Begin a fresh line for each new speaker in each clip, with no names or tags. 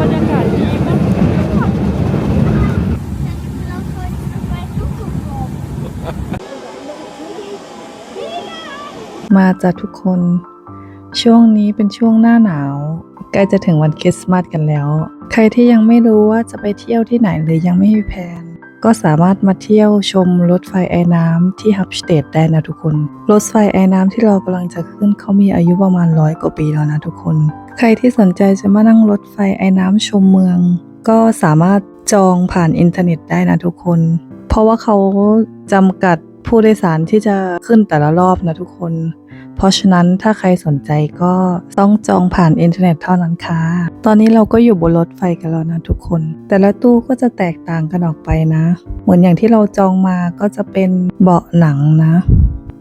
บรรยากาศดีมาก
เราเคยไปทุกจุดลมา
จากทุกคน ช่วงนี้เป็นช่วงหน้าหนาว ใกล้จะถึงวันคริสต์มาสกันแล้ว ใครที่ยังไม่รู้ว่าจะไปเที่ยวที่ไหนหรือยังไม่มีแผน ก็สามารถมาเที่ยวชมรถไฟไอ้น้ำที่ฮับสเตดได้นะทุกคน รถไฟไอ้น้ำที่เรากำลังจะขึ้นเขามีอายุประมาณร้อยกว่าปีแล้วนะทุกคน ใครที่สนใจจะมานั่งรถไฟไอ้น้ำชมเมือง ก็สามารถจองผ่านอินเทอร์เน็ตได้นะทุกคน เพราะว่าเขาจำกัด ผู้โดยสารที่จะขึ้นแต่ละรอบนะทุกคน เพราะฉะนั้นถ้าใครสนใจก็ต้องจองผ่านอินเทอร์เน็ตเท่านั้นค่ะ ตอนนี้เราก็อยู่บนรถไฟกันแล้วนะทุกคน แต่ละตู้ก็จะแตกต่างกันออกไปนะ เหมือนอย่างที่เราจองมาก็จะเป็นเบาะหนังนะ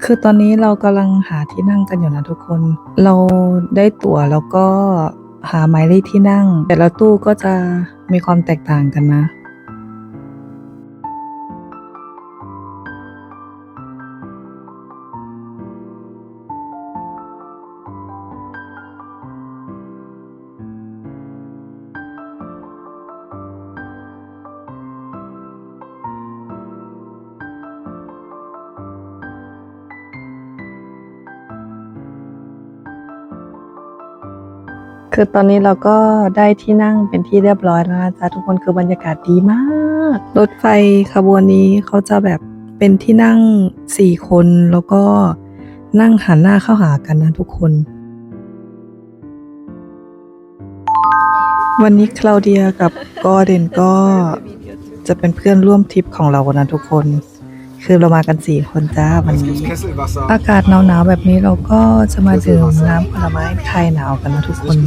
คือตอนนี้เรากำลังหาที่นั่งกันอยู่นะทุกคน เราได้ตั๋วแล้วก็หาหมายเลขที่นั่ง แต่ละตู้ก็จะมีความแตกต่างกันนะ คือตอนนี้เราก็ได้ที่นั่งเป็นที่เรียบร้อยแล้วนะจ๊ะทุกคนคือบรรยากาศดีมาก รถไฟขบวนนี้เขาจะแบบเป็นที่นั่งสี่คนแล้วก็นั่งหันหน้าเข้าหากันนะทุกคน วันนี้คลาวเดียกับกอเดนก็จะเป็นเพื่อนร่วมทริปของเรานะทุกคน คือเรามากันสี่คนจ้าวันนี้ อากาศหนาวๆแบบนี้เราก็จะมาดื่มน้ำผลไม้คลายหนาวกันนะทุกคน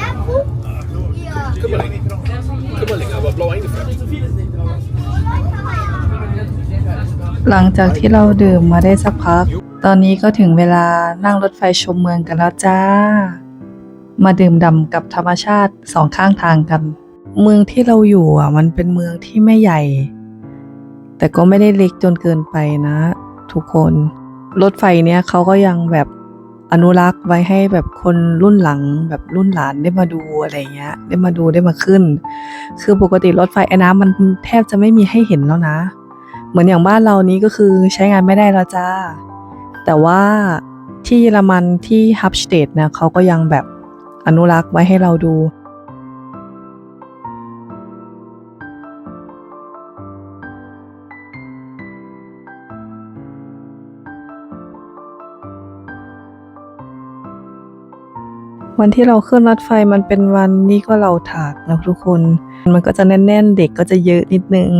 Ja, goed. Ja.
Kummerling, aber blau eingefärbt.
หลังจากที่เราดื่มมาได้สักพัก ตอนนี้ก็ถึงเวลานั่งรถไฟชมเมืองกันแล้วจ้า มาดื่มด่ำกับธรรมชาติสองข้างทางกัน เมืองที่เราอยู่อะ มันเป็นเมืองที่ไม่ใหญ่ แต่ก็ไม่ได้เล็กจนเกินไปนะ ทุกคน รถไฟเนี้ยเขาก็ยังแบบอนุรักษ์ไว้ให้แบบคนรุ่นหลังแบบรุ่นหลานได้มาดูอะไรเงี้ย ได้มาดูได้มาขึ้น คือปกติรถไฟไอ้น้ำมันแทบจะไม่มีให้เห็นแล้วนะ เหมือนอย่างบ้านเรานี้ก็คือใช้งานไม่ได้แล้วจ้า แต่ว่าที่เยอรมันที่ฮับสเตดนะเขาก็ยังแบบอนุรักษ์ไว้ให้เราดู วันที่เราขึ้นรถไฟมันเป็นวันนี้ก็เราถากนะทุกคน มันก็จะแน่นๆ เด็กก็จะเยอะนิดนึง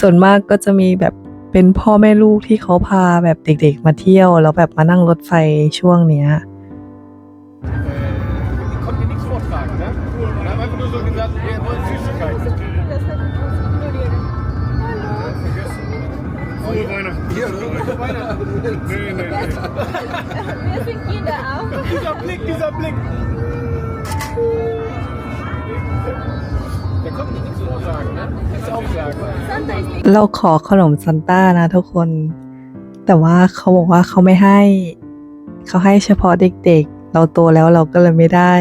ส่วนมากก็จะมีแบบเป็นพ่อแม่ลูกที่เขาพาแบบเด็กๆ มาเที่ยว แล้วแบบมานั่งรถไฟช่วงเนี้ย
Ich konnte dir nichts vortragen, ne? Und haben einfach nur so gesagt, wir wollen Süßigkeiten. Frohe Weihnachten. Hier, Frohe Weihnachten. Nee, nee, nee.
Wir sind Kinder auch.
Dieser Blick, dieser Blick.
เราขอขนมซันต้านะทุกคน แต่ว่าเขาบอกว่าเขาไม่ให้ เขาให้เฉพาะเด็กๆ เราโตแล้วเราก็เลยไม่ได้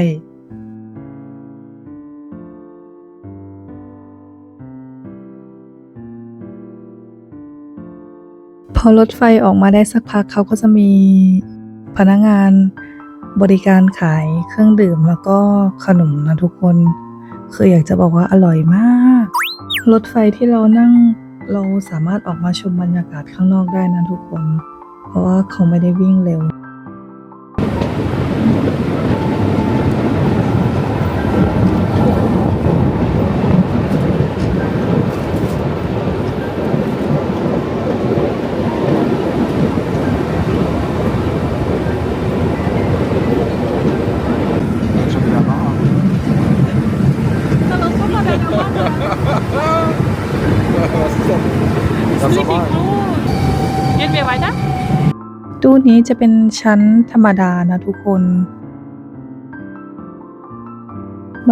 พอรถไฟออกมาได้สักพักเขาก็จะมีพนักงานบริการขายเครื่องดื่มแล้วก็ขนมนะทุกคน คืออยากจะบอกว่าอร่อยมาก รถไฟที่เรานั่งเราสามารถออกมาชมบรรยากาศข้างนอกได้นะทุกคน เพราะว่าเขาไม่ได้วิ่งเร็ว
das?
Ist richtig gut. Gehen wir weiter?
ตู้นี้จะเป็นชั้นธรรมดานะทุกคน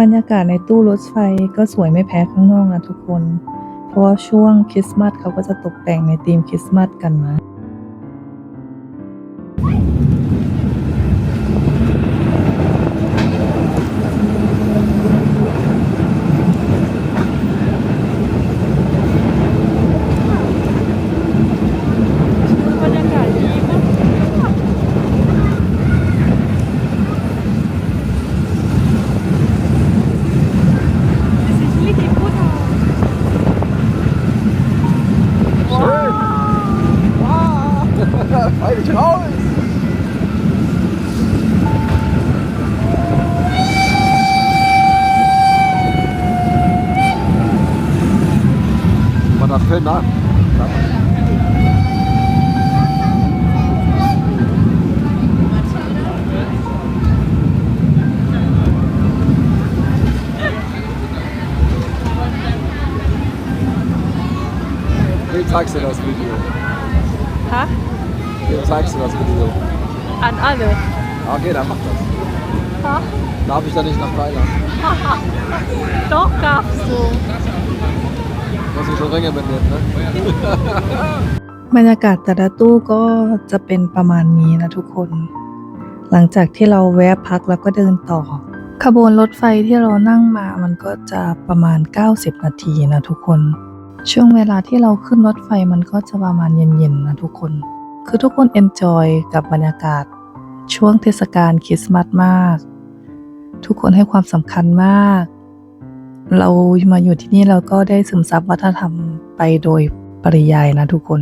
บรรยากาศในตู้รถไฟก็สวยไม่แพ้ข้างนอกนะทุกคน เพราะว่าช่วงคริสต์มาสเขาก็จะตกแต่งในธีมคริสต์มาสกันนะ
Film nach? Wie zeigst du das Video?
Ha?
Wie zeigst du das Video?
An alle.
Okay, dann mach das.
Ha?
Darf ich da nicht nach Thailand?
Doch, darfst du.
Contohnya benar.
บรรยากาศแต่ละตู้ก็จะเป็นประมาณนี้นะทุกคน หลังจากที่เราแวะพักแล้วก็เดินต่อ ขบวนรถไฟที่เรานั่งมามันก็จะประมาณ 90 นาทีนะทุกคน ช่วงเวลาที่เราขึ้นรถไฟมันก็จะประมาณเย็นๆนะทุกคน คือทุกคนเอนจอยกับบรรยากาศ ช่วงเทศกาลคริสต์มาสมาก ทุกคนให้ความสำคัญมาก เรามาอยู่ที่นี่เราก็ได้ซึมซับวัฒนธรรมไปโดยปริยายนะทุกคน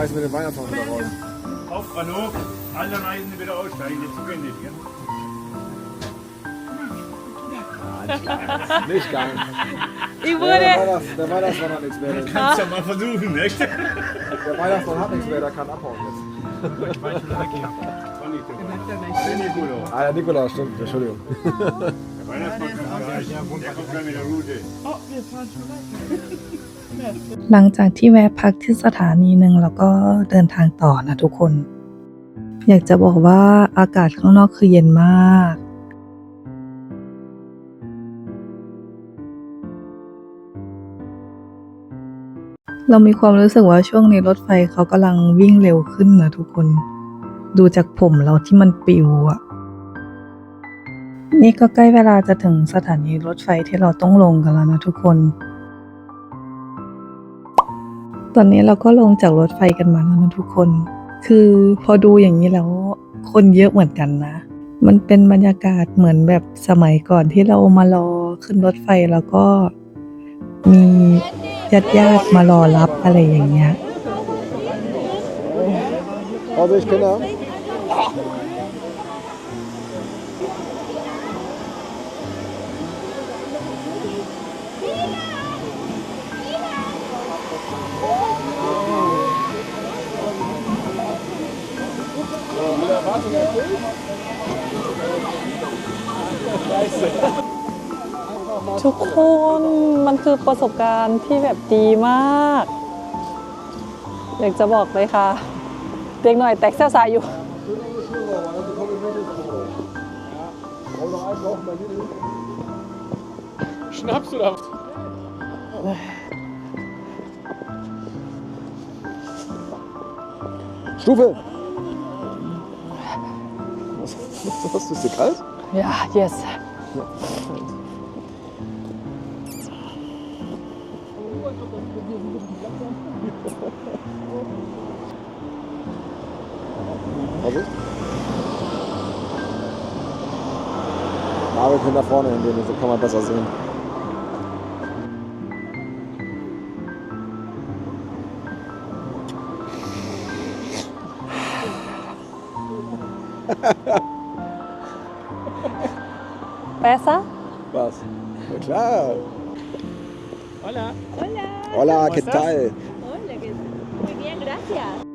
Schmeiß mir den Weihnachtsmann wieder raus.
Auf Bahnhof, alle Reisenden wieder aussteigen, jetzt Zug endet. Ja?
Nicht geil.
Ich
Der,
wurde.
Weihnachts-, der Weihnachtsmann hat nichts mehr. Der
Kannst ja mal versuchen, nicht?
Weihnachtsmann hat nichts mehr, der kann abhauen jetzt.
War nicht so gut. Sieht nicht gut aus.
Ah, der Nikolaus, stimmt, Entschuldigung.
Der Weihnachtsmann
หลังจากที่แวะพักที่สถานีหนึ่งแล้วก็เดินทางต่อนะทุกคน อยากจะบอกว่าอากาศข้างนอกคือเย็นมากเรามีความรู้สึกว่าช่วงนี้รถไฟเขากำลังวิ่งเร็วขึ้นนะทุกคน ดูจากผมเราที่มันปิวอะ นี่ก็ใกล้เวลาจะถึงสถานีรถไฟที่เราต้องลงกันแล้วนะทุกคน ตอนนี้เราก็ลงจากรถไฟกันมาแล้วนะทุกคน คือพอดูอย่างนี้แล้วคนเยอะเหมือนกันนะ มันเป็นบรรยากาศเหมือนแบบสมัยก่อนที่เรามารอขึ้นรถไฟแล้วก็มีญาติญาติมารอรับอะไรอย่างเงี้ย
ทุกคนมันคือประสบการณ์ที่แบบดีมาก อยากจะบอกเลยค่ะ เด็กหน่อยแตกเส้าสายอยู่
Schnappst du da? Stufe! Was, was hast du? Ist dir kalt?
Ja, yes.
Vorsicht. Ja, wir können da vorne hingehen, so kann man besser sehen.
แ
¿Pasa? Pasa. Claro.
Hola.
Hola.
Hola, ¿qué tal?
Hola, ¿qué Muy bien, gracias.